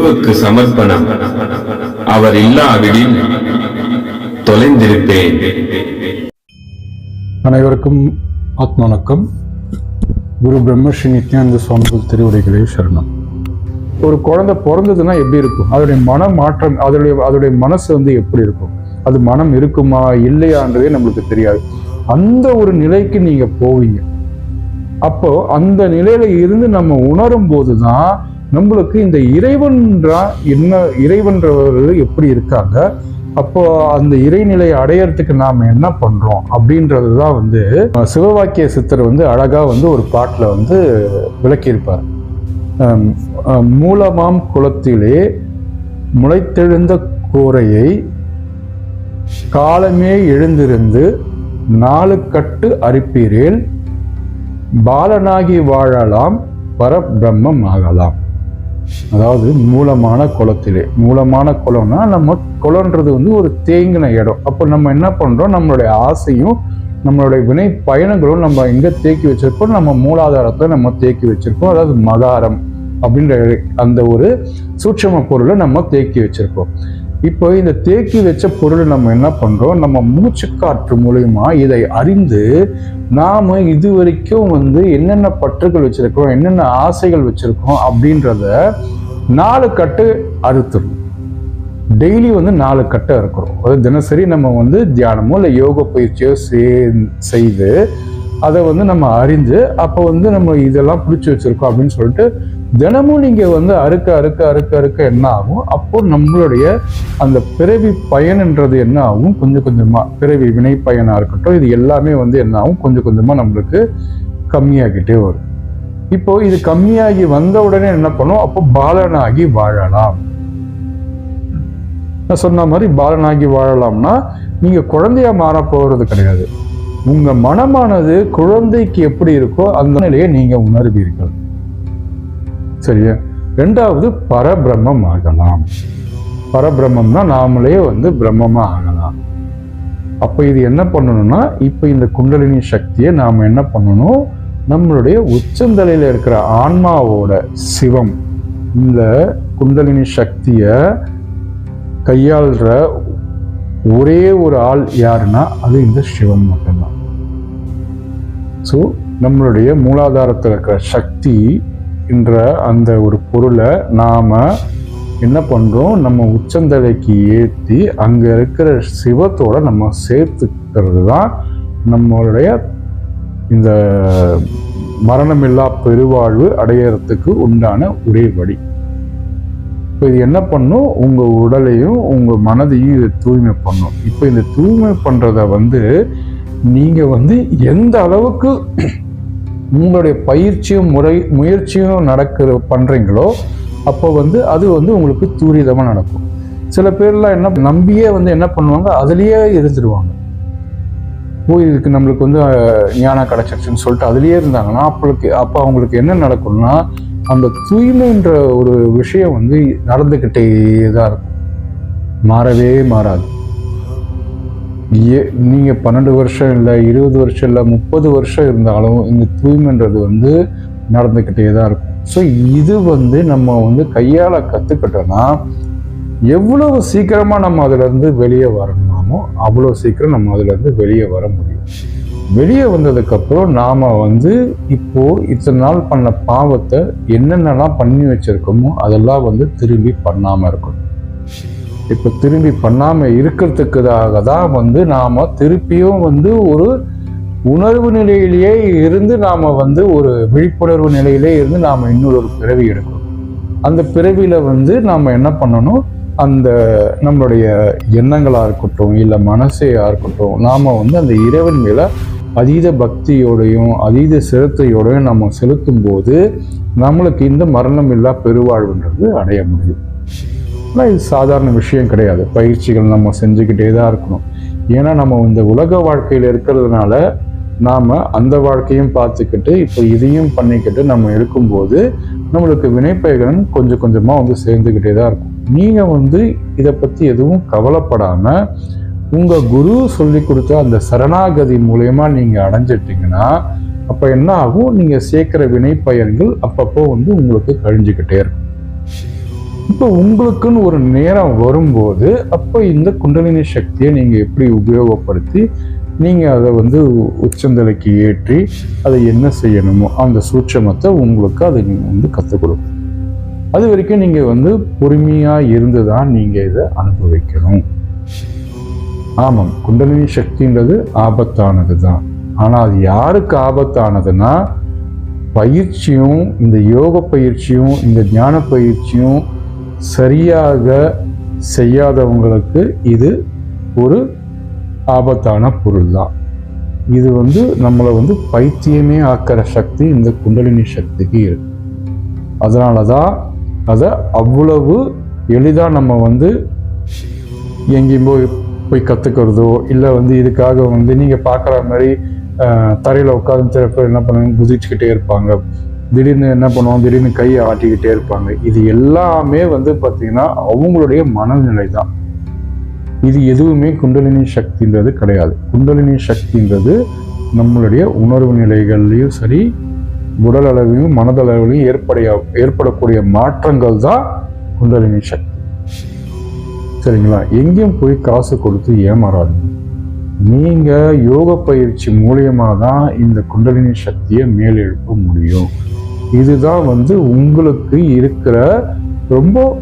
குருவுக்கு சமர்ப்பணம். அவர் இல்லாவிடில் தொலைந்திருப்பேன். அனைவருக்கும் ஆத்ம வணக்கம் குரு பிரம்மஸ்ரீ நித்யானந்த சுவாமிகள் திருவுரைகளே சரணம். ஒரு குழந்தை பிறந்ததுன்னா எப்படி இருக்கும்? அதோடைய மன மாற்றம் அதோடைய அதோடைய மனசு வந்து எப்படி இருக்கும்? அது மனம் இருக்குமா இல்லையான்றதே நம்மளுக்கு தெரியாது. அந்த ஒரு நிலைக்கு நீங்க போவீங்க. அப்போ அந்த நிலையில இருந்து நம்ம உணரும் போதுதான் நம்மளுக்கு இந்த இறைவன்றா என்ன இறைவன்றவர்கள் எப்படி இருக்காங்க? அப்போ அந்த இறைநிலை அடையறதுக்கு நாம் என்ன பண்றோம்? அப்படின்றது தான் வந்து சிவவாக்கிய சித்தர் வந்து அழகா வந்து ஒரு பாட்டில் வந்து விளக்கியிருப்பார். மூலமாம் குளத்திலே முளைத்தெழுந்த கூரையை காலமே எழுந்திருந்து நாலு கட்டு அரிப்பீரேல் பாலனாகி வாழலாம் பரபிரம்மம் ஆகலாம். அதாவது மூலமான குளத்திலே மூலமான குளம்னா நம்ம குளம்ன்றது வந்து ஒரு தேங்கின இடம். அப்போ நம்ம என்ன பண்ணுறோம் நம்மளுடைய ஆசையும் நம்மளுடைய வினை பயணங்களும் நம்ம எங்கே தேக்கி வச்சிருக்கோம். நம்ம மூலாதாரத்தை நம்ம தேக்கி வச்சிருக்கோம். அதாவது மகாரம் அப்படின்ற அந்த ஒரு சூட்சம பொருளை நம்ம தேக்கி வச்சிருக்கோம். இப்போ இந்த தேக்கி வச்ச பொருளை நம்ம என்ன பண்றோம்? நம்ம மூச்சுக்காற்று மூலயமா இதை அறிந்து நாம இது வரைக்கும் வந்து என்னென்ன பற்றுகள் வச்சிருக்கோம் என்னென்ன ஆசைகள் வச்சிருக்கோம் அப்படின்றத நாலு கட்டு அறுத்துடும் டெய்லி வந்து நாலு கட்டை இருக்கிறோம் அது தினசரி நம்ம வந்து தியானமோ இல்லை யோக பயிற்சியோ செய்து அதை வந்து நம்ம அறிந்து அப்போ வந்து நம்ம இதெல்லாம் பிடிச்சி வச்சுருக்கோம் அப்படின்னு சொல்லிட்டு தினமும் நீங்கள் வந்து அறுக்க அறுக்க அறுக்க அறுக்க என்ன ஆகும்? அப்போ நம்மளுடைய அந்த பிறவி பயன்ன்றது என்ன ஆகும்? கொஞ்சம் கொஞ்சமாக பிறவி வினை பயனாக இருக்கட்டும் இது எல்லாமே வந்து என்ன ஆகும்? கொஞ்சம் கொஞ்சமாக நம்மளுக்கு கம்மியாகிட்டே வரும். இப்போ இது கம்மியாகி வந்த உடனே என்ன பண்ணும்? அப்போ பாலனாகி வாழலாம். நான் சொன்ன மாதிரி பாலனாகி வாழலாம்னா நீங்கள் குழந்தையா மாற போகிறது கிடையாது. உங்க மனமானது குழந்தைக்கு எப்படி இருக்கோ அந்த நிலையை நீங்க உணர்வீர்கள். சரியா? ரெண்டாவது பரபிரம்மம் ஆகலாம். பரபிரம்மம்னா நாமளே வந்து பிரம்மமா ஆகலாம். அப்ப இது என்ன பண்ணணும்னா இப்ப இந்த குண்டலினி சக்தியை நாம என்ன பண்ணணும்? நம்மளுடைய உச்சந்தலையில இருக்கிற ஆன்மாவோட சிவம் இந்த குண்டலினி சக்தியை கையாள்ற ஒரே ஒரு ஆள் யாருன்னா அது இந்த சிவன் மட்டும்தான். ஸோ நம்மளுடைய மூலாதாரத்தில் இருக்கிற சக்தி என்ற அந்த ஒரு பொருளை நாம் என்ன பண்ணுறோம் நம்ம உச்சந்தலைக்கு ஏற்றி அங்கே இருக்கிற சிவத்தோட நம்ம சேர்த்துக்கிறது தான் நம்மளுடைய இந்த மரணமில்லா பெருவாழ்வு அடையறதுக்கு உண்டான ஒரே வழி. இப்போ இது என்ன பண்ணும்? உங்க உடலையும் உங்க மனதையும் இது தூய்மை பண்ணும். இப்போ இந்த தூய்மை பண்றத வந்து நீங்க வந்து எந்த அளவுக்கு உங்களுடைய பயிற்சியும் முறை முயற்சியும் நடக்கிற பண்றீங்களோ அப்போ வந்து அது வந்து உங்களுக்கு தூரிதமா நடக்கும். சில பேர்லாம் என்ன நம்பியே வந்து என்ன பண்ணுவாங்க? அதுலயே இருந்துருவாங்க ஓ இதுக்கு நம்மளுக்கு வந்து ஞானம் கிடைச்சிருச்சுன்னு சொல்லிட்டு அதுலயே இருந்தாங்கன்னா அப்பளுக்கு அப்போ அவங்களுக்கு என்ன நடக்கும்னா அந்த தூய்மைன்ற ஒரு விஷயம் வந்து நடந்துக்கிட்டே தான் இருக்கும். மாறவே மாறாது. ஏ நீங்கள் பன்னெண்டு வருஷம் இல்லை இருபது வருஷம் இல்லை முப்பது வருஷம் இருந்தாலும் இந்த தூய்மைன்றது வந்து நடந்துக்கிட்டே தான் இருக்கும். ஸோ இது வந்து நம்ம வந்து கையால் கற்றுக்கிட்டோன்னா எவ்வளவு சீக்கிரமாக நம்ம அதிலேருந்து வெளியே வரணுமோ அவ்வளோ சீக்கிரம் நம்ம அதிலேருந்து வெளியே வர முடியும். வெளியே வந்ததுக்கப்புறம் நாம் வந்து இப்போது இத்தனை நாள் பண்ண பாவத்தை என்னென்னலாம் பண்ணி வச்சுருக்கோமோ அதெல்லாம் வந்து திரும்பி பண்ணாமல் இருக்கணும். இப்போ திரும்பி பண்ணாமல் இருக்கிறதுக்குதாக தான் வந்து நாம் திருப்பியும் வந்து ஒரு உணர்வு நிலையிலேயே இருந்து நாம் வந்து ஒரு விழிப்புணர்வு நிலையிலே இருந்து நாம் இன்னொரு பிறவி எடுக்கணும். அந்த பிறவியில் வந்து நாம் என்ன பண்ணணும்? அந்த நம்மளுடைய எண்ணங்களாக இருக்கட்டும் இல்லை மனசையாக இருக்கட்டும் நாம் வந்து அந்த இறைவன் மேலே அதீத பக்தியோடையும் அதீத சிரத்தையோடையும் நம்ம செலுத்தும் போது நம்மளுக்கு இந்த மரணம் இல்லா பெருவாழ்வுன்றது அடைய முடியும். ஆனால் இது சாதாரண விஷயம் கிடையாது. பயிற்சிகள் நம்ம செஞ்சுக்கிட்டே தான் இருக்கணும். ஏன்னா நம்ம இந்த உலக வாழ்க்கையில் இருக்கிறதுனால நாம் அந்த வாழ்க்கையும் பார்த்துக்கிட்டு இப்போ இதையும் பண்ணிக்கிட்டு நம்ம இருக்கும்போது நம்மளுக்கு வினைப்பயகன் கொஞ்சம் கொஞ்சமாக வந்து சேர்ந்துக்கிட்டே தான் இருக்கும். நீங்கள் வந்து இதை பற்றி எதுவும் கவலைப்படாமல் உங்கள் குரு சொல்லி கொடுத்த அந்த சரணாகதி மூலயமா நீங்கள் அடைஞ்சிட்டிங்கன்னா அப்போ என்ன ஆகும்? நீங்கள் சேர்க்குற வினைப்பயன்கள் அப்பப்போ வந்து உங்களுக்கு கழிஞ்சுக்கிட்டே இருக்கும். இப்போ உங்களுக்குன்னு ஒரு நேரம் வரும்போது அப்போ இந்த குண்டலினி சக்தியை நீங்கள் எப்படி உபயோகப்படுத்தி நீங்கள் அதை வந்து உச்சந்தலைக்கு ஏற்றி அதை என்ன செய்யணுமோ அந்த சூட்சமத்தை உங்களுக்கு அதை நீங்கள் வந்து கற்றுக் கொடுக்கும். அது வரைக்கும் நீங்கள் வந்து பொறுமையாக இருந்து தான் நீங்கள் இதை அனுபவிக்கணும். ஆமாம் குண்டலினி சக்தின்றது ஆபத்தானது தான் ஆனால் அது யாருக்கு ஆபத்தானதுன்னா பயிற்சியும் இந்த யோக பயிற்சியும் இந்த ஞான பயிற்சியும் சரியாக செய்யாதவங்களுக்கு இது ஒரு ஆபத்தான பொருள் தான் இது வந்து நம்மளை வந்து பைத்தியமே ஆக்கிற சக்தி இந்த குண்டலினி சக்திக்கு இருக்கு. அதனால தான் அதை அவ்வளவு எளிதாக நம்ம வந்து எங்கேயும் போய் போய் கற்றுக்கிறதோ இல்லை வந்து இதுக்காக வந்து நீங்கள் பார்க்குற மாதிரி தரையில் உட்காந்து சில என்ன பண்ணுவாங்க குதிச்சுக்கிட்டே இருப்பாங்க. திடீர்னு என்ன பண்ணுவோம் திடீர்னு கையை ஆட்டிக்கிட்டே இருப்பாங்க. இது எல்லாமே வந்து பார்த்திங்கன்னா அவங்களுடைய மனநிலை தான் இது எதுவுமே குண்டலினி சக்தின்றது கிடையாது. குண்டலினி சக்தின்றது நம்மளுடைய உணர்வு நிலைகள்லையும் சரி உடல் அளவிலும் மனதளவிலையும் ஏற்படைய ஏற்படக்கூடிய மாற்றங்கள் தான் குண்டலினி சக்தி. சரிங்களா? எங்கேயும் போய் காசு கொடுத்து ஏமாறாதீங்க. நீங்கள் யோக பயிற்சி மூலியமாக தான் இந்த குண்டலினி சக்தியை மேலெழுப்ப முடியும். இதுதான் வந்து உங்களுக்கு இருக்கிற ரொம்ப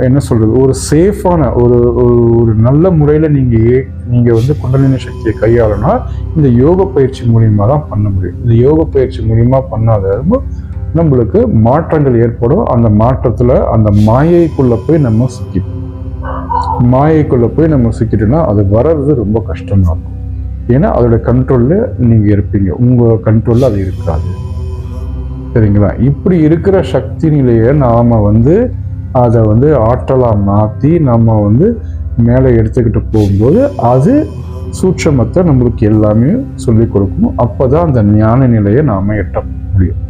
என்ன சொல்கிறது ஒரு சேஃபான ஒரு ஒரு- ஒரு நல்ல முறையில் நீங்கள் ஏ- வந்து குண்டலினி சக்தியை கையாளனா இந்த யோக பயிற்சி மூலியமாக தான் பண்ண முடியும். இந்த யோக பயிற்சி மூலியமாக பண்ணாத நம்மளுக்கு மாற்றங்கள் ஏற்படும். அந்த மாற்றத்தில் அந்த மாயைக்குள்ளே போய் நம்ம சிக்கிப்போம். மாயைக்குள்ளே போய் நம்ம சிக்கிட்டோம்னா அது வர்றது ரொம்ப கஷ்டமாக இருக்கும். ஏன்னா அதோட கண்ட்ரோலில் நீங்கள் இருப்பீங்க. உங்கள் கண்ட்ரோலில் அது இருக்காது. சரிங்களா? இப்படி இருக்கிற சக்தி நிலையை நாம் வந்து அதை வந்து ஆற்றலாக மாற்றி நம்ம வந்து மேலே எடுத்துக்கிட்டு போகும்போது அது சூட்சமத்தை நம்மளுக்கு எல்லாமே சொல்லி கொடுக்கும். அப்பதான் அந்த ஞான நிலையை நாம் எட்ட முடியும்.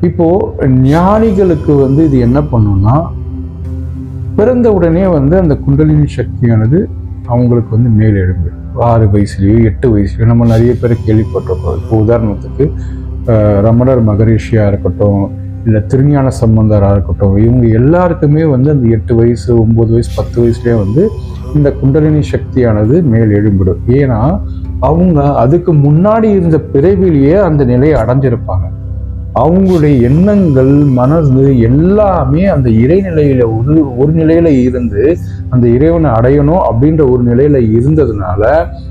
இப்போது ஞானிகளுக்கு வந்து இது என்ன பண்ணுன்னா பிறந்த உடனே வந்து அந்த குண்டலினி சக்தியானது அவங்களுக்கு வந்து மேலெழும்பு. ஆறு வயசுலேயோ எட்டு வயசுலேயோ நம்ம நிறைய பேர் கேள்விப்பட்டிருக்கோம். இப்போ உதாரணத்துக்கு ரமணர் மகரிஷியாக இருக்கட்டும் இல்லை திருஞான சம்பந்தராக இருக்கட்டும் இவங்க எல்லாருக்குமே வந்து அந்த எட்டு வயசு ஒம்பது வயசு பத்து வயசுலேயே வந்து இந்த குண்டலினி சக்தியானது மேல் எழும்பிடும் ஏன்னா அவங்க அதுக்கு முன்னாடி இருந்த பிறவிலேயே அந்த நிலையை அடைஞ்சிருப்பாங்க. அவங்களுடைய எண்ணங்கள் மனது எல்லாமே அந்த இறைநிலையில ஒரு ஒரு நிலையில இருந்து அந்த இறைவனை அடையணும் அப்படின்ற ஒரு நிலையில இருந்ததுனால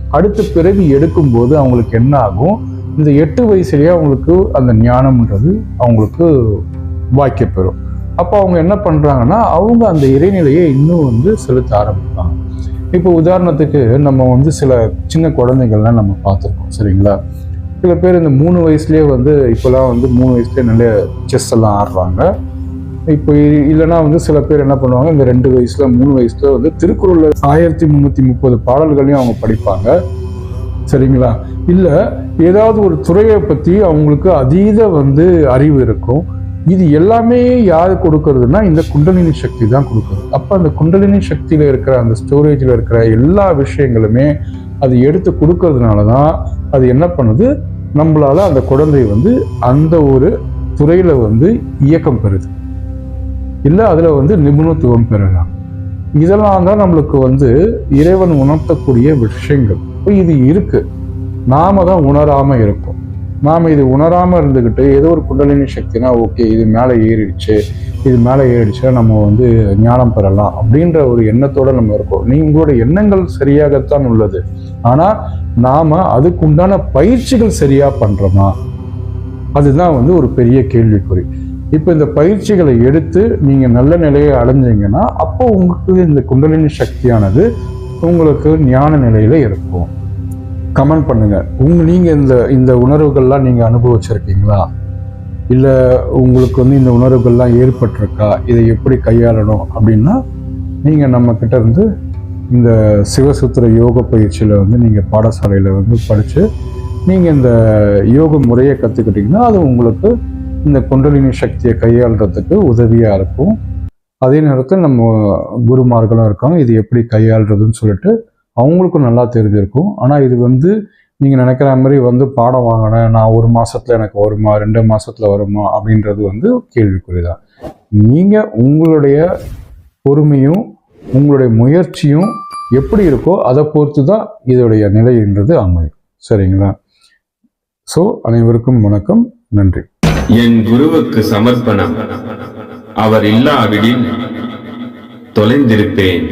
அடுத்த பிறவி எடுக்கும்போது அவங்களுக்கு என்ன ஆகும்? இந்த எட்டு வயசுலயே அவங்களுக்கு அந்த ஞானம்ன்றது அவங்களுக்கு வாய்க்கப்பெறும் அப்போ அவங்க என்ன பண்ணுறாங்கன்னா அவங்க அந்த இறைநிலையை இன்னும் வந்து செலுத்த ஆரம்பிப்பாங்க. இப்போ உதாரணத்துக்கு நம்ம வந்து சில சின்ன குழந்தைகள்லாம் நம்ம பார்த்துருக்கோம் சரிங்களா? சில பேர் இந்த மூணு வயசுலேயே வந்து இப்போலாம் வந்து மூணு வயசுலேயே நிறைய செஸ் எல்லாம் ஆடுறாங்க. இப்போ இல்லைன்னா வந்து சில பேர் என்ன பண்ணுவாங்க இந்த ரெண்டு வயசுல மூணு வயசுல வந்து திருக்குறளில் ஆயிரத்தி முந்நூற்றி முப்பது பாடல்களையும் அவங்க படிப்பாங்க. சரிங்களா? இல்லை ஏதாவது ஒரு துறையை பற்றி அவங்களுக்கு அதீத வந்து அறிவு இருக்கும். இது எல்லாமே யார் கொடுக்கறதுனா இந்த குண்டலினி சக்தி தான் கொடுக்குறது அப்போ அந்த குண்டலினி சக்தியில் இருக்கிற அந்த ஸ்டோரேஜில் இருக்கிற எல்லா விஷயங்களுமே அது எடுத்து கொடுக்கறதுனால தான் அது என்ன பண்ணுது நம்மளால அந்த குழந்தை வந்து அந்த ஒரு துறையில வந்து இயக்கம் பெறுது. இல்லை அதுல வந்து நிபுணத்துவம் பெறலாம். இதெல்லாம் தான் நம்மளுக்கு வந்து இறைவன் உணர்த்தக்கூடிய விஷயங்கள். இப்போ இது இருக்கு. நாம தான் உணராம இருக்கோம் நாம இது உணராம இருந்துகிட்டு ஏதோ ஒரு குண்டலினி சக்தினா ஓகே இது மேலே ஏறிடுச்சு இது மேலே ஏறிடுச்சுன்னா நம்ம வந்து ஞானம் பெறலாம் அப்படின்ற ஒரு எண்ணத்தோட நம்ம இருக்கோம். நீ உங்களோட எண்ணங்கள் சரியாகத்தான் உள்ளது. ஆனா நாம் அதுக்குண்டான பயிற்சிகள் சரியாக பண்ணுறோமா அதுதான் வந்து ஒரு பெரிய கேள்விக்குறி. இப்போ இந்த பயிற்சிகளை எடுத்து நீங்கள் நல்ல நிலையை அடைஞ்சிங்கன்னா அப்போ உங்களுக்கு இந்த குண்டலினி சக்தியானது உங்களுக்கு ஞான நிலையில் இருக்கும். கமெண்ட் பண்ணுங்கள் உங்க நீங்கள் இந்த இந்த உணர்வுகள்லாம் நீங்கள் அனுபவிச்சிருக்கீங்களா? இல்லை உங்களுக்கு வந்து இந்த உணர்வுகள்லாம் ஏற்பட்டிருக்கா? இதை எப்படி கையாளணும் அப்படின்னா நீங்கள் நம்மக்கிட்ட இருந்து இந்த சிவசூத்திர யோக பயிற்சியில் வந்து நீங்கள் பாடசாலையில் வந்து படித்து நீங்கள் இந்த யோக முறையை கற்றுக்கிட்டிங்கன்னா அது உங்களுக்கு இந்த குண்டலினி சக்தியை கையாளுறதுக்கு உதவியாக இருக்கும். அதே நேரத்தில் நம்ம குருமார்களும் இருக்காங்க இது எப்படி கையாளுறதுன்னு சொல்லிட்டு அவங்களுக்கும் நல்லா தெரிஞ்சிருக்கும். ஆனால் இது வந்து நீங்கள் நினைக்கிற மாதிரி வந்து பாடம் வாங்கினேன் நான் ஒரு மாதத்தில் எனக்கு வருமா ரெண்டு மாதத்தில் வருமா அப்படின்றது வந்து கேள்விக்குறி தான் நீங்கள் உங்களுடைய பொறுமையும் உங்களுடைய முயற்சியும் எப்படி இருக்கோ அதை பொறுத்து தான் இதோடைய நிலைன்றது அமையும். சரிங்களா? ஸோ அனைவருக்கும் வணக்கம். நன்றி. என் குருவுக்கு சமர்ப்பணம். அவர் இல்லாவிடில் தொலைந்திருப்பேன்.